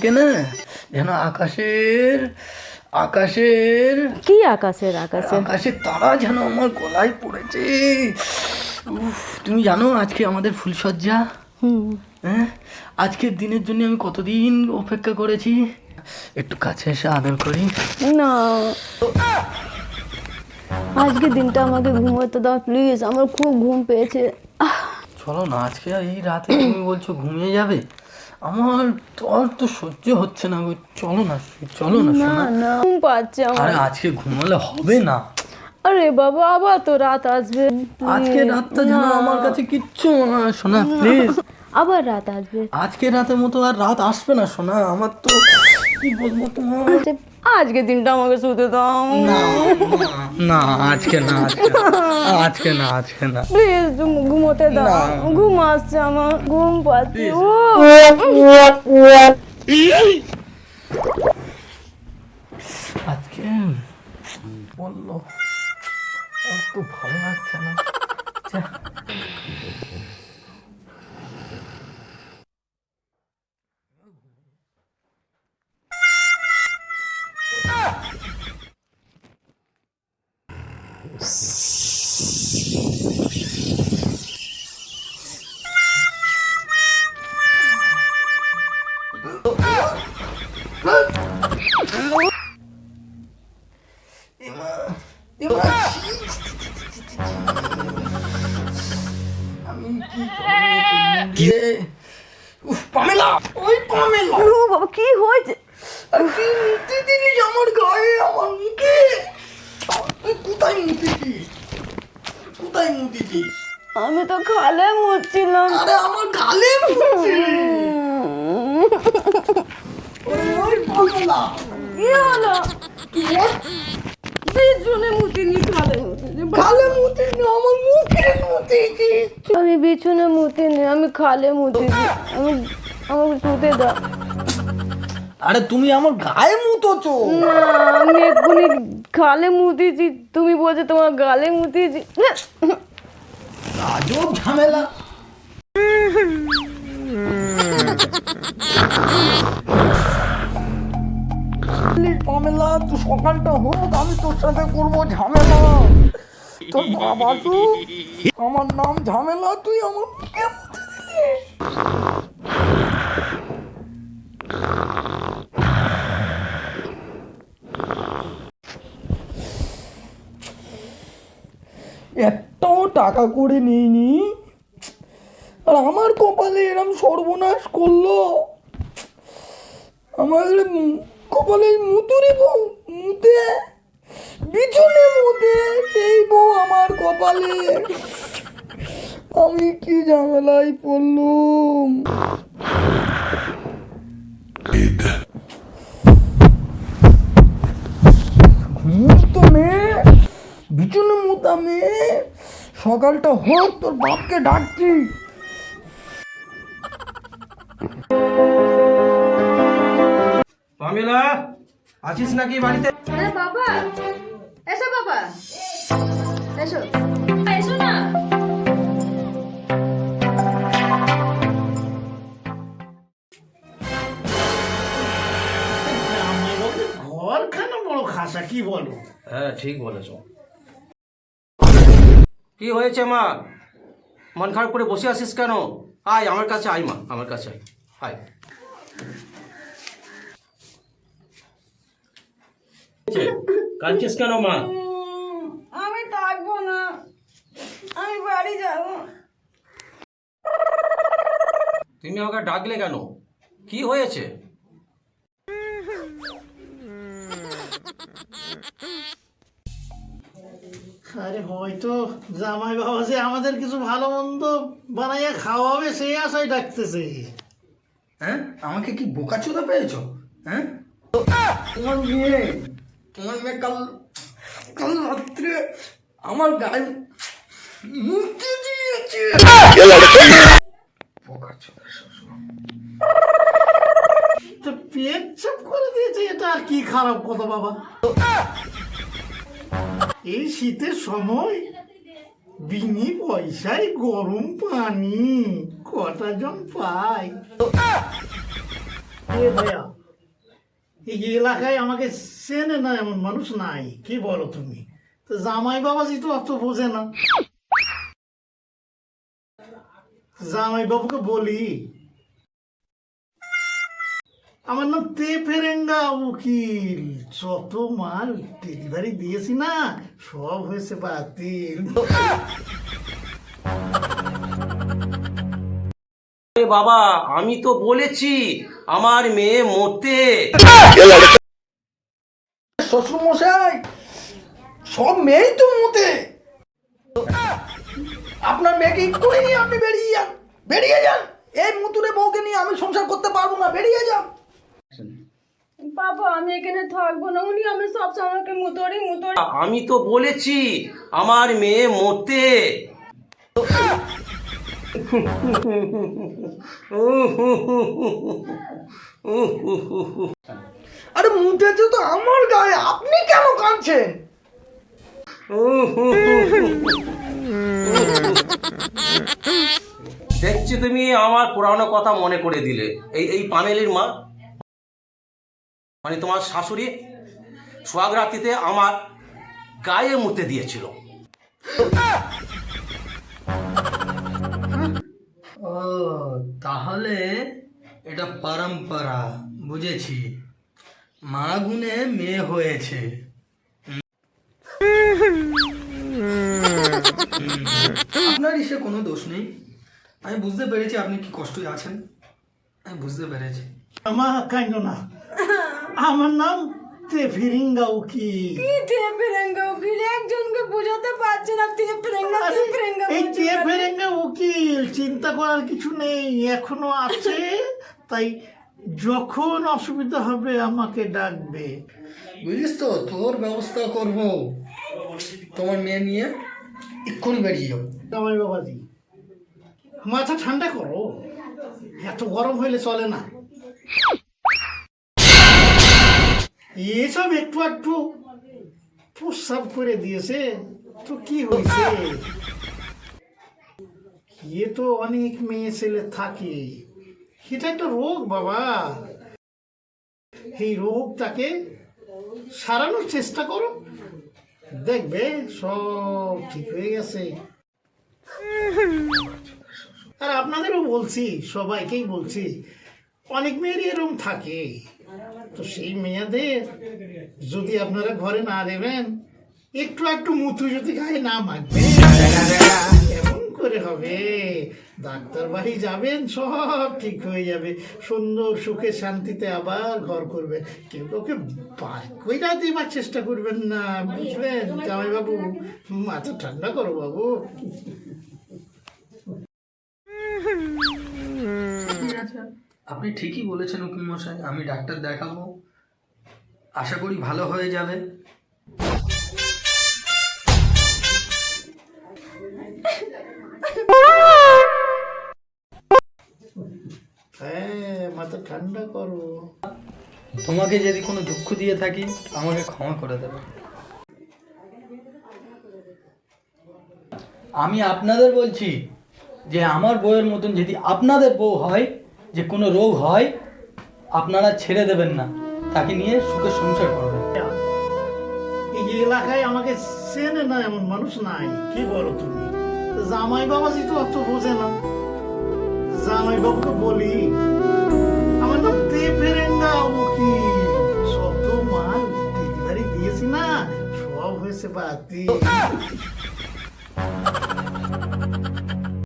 আমাকে না? যেন আকাশের আকাশের কি আকাশের আকাশের? আকাশের তারা যেন আমার গলায় পড়েছে। তুমি জানো আজকে আমাদের ফুলসজ্জা হ্যাঁ? আজকের দিনের জন্য আমি কতদিন অপেক্ষা করেছি? একটু কাছে এসে আদর করি। না। আজকে দিনটা আমাকে ঘুমোতে দাও প্লিজ আমার খুব ঘুম পেয়েছে। চলো না আজকে এই রাতে তুমি বলছো ঘুমিয়ে যাবে? আমার তো আর তো সহ্য হচ্ছে না গো। চলো না চলো না শোনা ঘুম পাচ্ছে আমার। আরে আজকে ঘুমালে হবে না। আরে বাবা আবার তো রাত আসবে। আজকে রাতটা যেন আমার কাছে কিচ্ছু মনে হয় শোনা প্লিজ। আবার রাত আসবে। আজকে রাতের মতো আর রাত আসবে না শোনা আমার তো কি বলব তোমার? আজকে- দিনটা আমাকে শুতে দাও। না আজকে না আজকে না, আজকে না প্লিজ তুমি ঘুমোতে দাও। ঘুম আসছে আমার ঘুম পাচ্ছি আজকে বলল তো ভালো লাগছে না। আমি কি করব তুমি রে? উফ, পামেলা ওই পামেলা ও বাবা কি হয়েছে আর কি মুতি দিলি আমার গায়ে আমার মুখে তুই কোথায় মুতিছিস কোথায় মুতিছিস আমি তো খালে মুচ্ছিলাম আরে আমার গালে মুতিছিস ওই পামেলা কি হলো পিছনে না আমার আমি বিছুনে মুতিনি আমি খালে মুতেছি আমি আমাকে শুতে দাও। আরে তুমি আমার গায়ে মুতোছো। না আমি এক্ষুনি খালে মুতেছি। তুমি বলছো তোমার গালে মুতেছি। আজব ঝামেলা। তুই সকালটা হোক, আমি তোর সাথে করব ঝামেলা। তোর বাবা আমার নাম ঝামেলা, তুই আমার টাকা করে নিইনি। আর আমার কপালে এরম সর্বনাশ করল। আমার কপালে মুতুরি বউ, মুতে, বিছনে মুতে, এই বউ আমার কপালে। আমি কি ঝামেলায় পড়লুম? বিছনে মুতা মেয়ে, সকালটা হোক, তোর বাপকে ডাকছি। পামেলা আছিস নাকি বাড়িতে? বাবা এসো বাবা। এসো। এসো না। ঘরখানা বড় খাসা কি বলো? হ্যাঁ ঠিক বলেছ। কি হয়েছে মা? মন খারাপ করে বসে আছিস কেন? আয় আমার কাছে আয় মা আমার কাছে আয়। আয়। কাঁদছিস কেন মা? আমি থাকব না। আমি বাড়ি যাব। তুমি আমাকে ডাকলে কেন? কি হয়েছে? আরে হয়তো জামাই বাবা যে আমাদের কিছু ভালো মন্দ বানাইয়া খাওয়াবে সেই আশায় ডাকতেছে। হ্যাঁ? আমাকে কি বোকা বোকাচোদা পেয়েছ? হ্যাঁ? তোমার মেয়ে। মেয়ে কাল কাল রাত্রে আমার গায়ে মুক্তি দিয়েছে। তো করে দিয়েছে, এটা কি খারাপ কথা বাবা? এই শীতের সময় বিনি পয়সায় গরম পানি, কটা জন এ ভাইয়া এই এলাকায় আমাকে চেনে না এমন মানুষ নাই। কি বলো তুমি? তো জামাই বাবাজি তো অত বোঝে না। জামাই বাবুকে বলি, আমার নাম তে ফেরেঙ্গা উকিল। যত মাল ডেলিভারি দিয়েছি না, সব হয়েছে বাতিল। আরে বাবা আমি তো বলেছি আমার মেয়ে মরতে। শ্বশুর মশাই সব মেয়েই তো মতে আপনার মেয়েকে এক্ষুনি নিয়ে আপনি বেরিয়ে যান বেরিয়ে যান। এই মুতুরে বউকে নিয়ে আমি সংসার করতে পারব না বেরিয়ে যান। বাবা আমি এখানে থাকব না উনি আমি সব সময়কে মুতোরি মুতোরি। আমি তো বলেছি আমার মেয়ে মরতে। আরে মুতেছে তো আমার গায়ে, আপনি কেন কাঁদছেন? দেখছি তুমি আমার পুরানো কথা মনে করে দিলে। এই এই পামেলির মা মানে তোমার শাশুড়ি, সোহাগ রাত্রিতে আমার গায়ে মুতে দিয়েছিল। তাহলে এটা পরম্পরা বুঝেছি। মা গুনে মেয়ে হয়েছে। আপনার ইসে কোনো দোষ নেই। আমি বুঝতে পেরেছি আপনি কি কষ্টই আছেন। আমি বুঝতে পেরেছি। আমার কাইন্দ না। আমার নাম তে ফিরিঙ্গা উকিল উকিল বোঝাতে পারছে না তে ফেরেঙ্গা তে ফেরেঙ্গা এই তে ফেরেঙ্গা উকিল? চিন্তা করার কিছু নেই এখনও আছে। তাই যখন অসুবিধা হবে আমাকে ডাকবে। বুঝলিস তো তোর ব্যবস্থা করব। তোমার মেয়ে নিয়ে এক্ষুনি বেরিয়ে যাও জামাই বাবাজি মাথা ঠান্ডা করো। এত গরম হইলে চলে না। এসব একটু একটু প্রস্রাব করে দিয়েছে। তো কি হয়েছে? এ তো অনেক মেয়ে ছেলে থাকে। এটা একটা রোগ, বাবা। এই রোগটাকে সারানোর চেষ্টা করো। দেখবে সব ঠিক হয়ে গেছে। আর আপনাদেরও বলছি, সবাইকেই বলছি, অনেক মেয়েরই এরকম থাকে। তো সেই মেয়েদের যদি আপনারা ঘরে না দেবেন, একটু একটু মুথু যদি গায়ে না মাখবে এমন করে হবে? ডাক্তার বাড়ি যাবেন, সব ঠিক হয়ে যাবে। সুন্দর সুখে শান্তিতে আবার ঘর করবে কেউ কাউকে কইরা দিবার চেষ্টা করবেন না, বুঝলেন? জামাইবাবু, মাথা ঠান্ডা করো বাবু। আছে আপনি ঠিকই বলেছেন উকিল মশাই আমি ডাক্তার দেখাবো। আশা করি ভালো হয়ে যাবে। হ্যাঁ মাথা ঠান্ডা করো। তোমাকে যদি কোনো দুঃখ দিয়ে থাকি আমাকে ক্ষমা করে দেবে। আমি আপনাদের বলছি যে আমার বউয়ের মতন যদি আপনাদের বউ হয় যে কোনো রোগ হয়, আপনারা ছেড়ে দেবেন না। তাকে নিয়ে সুখে সংসার করবেন। এই এলাকায় আমাকে চেনে না এমন মানুষ নাই। কি বলো তুমি? জামাই বাবাজি তো অত বোঝে না, জামাই বাবুকে বলি, আমার নাম তে ফেরেঙ্গা উকিল শত মাল ডেলিভারি দিয়েছি না, সব হয়েছে বাতি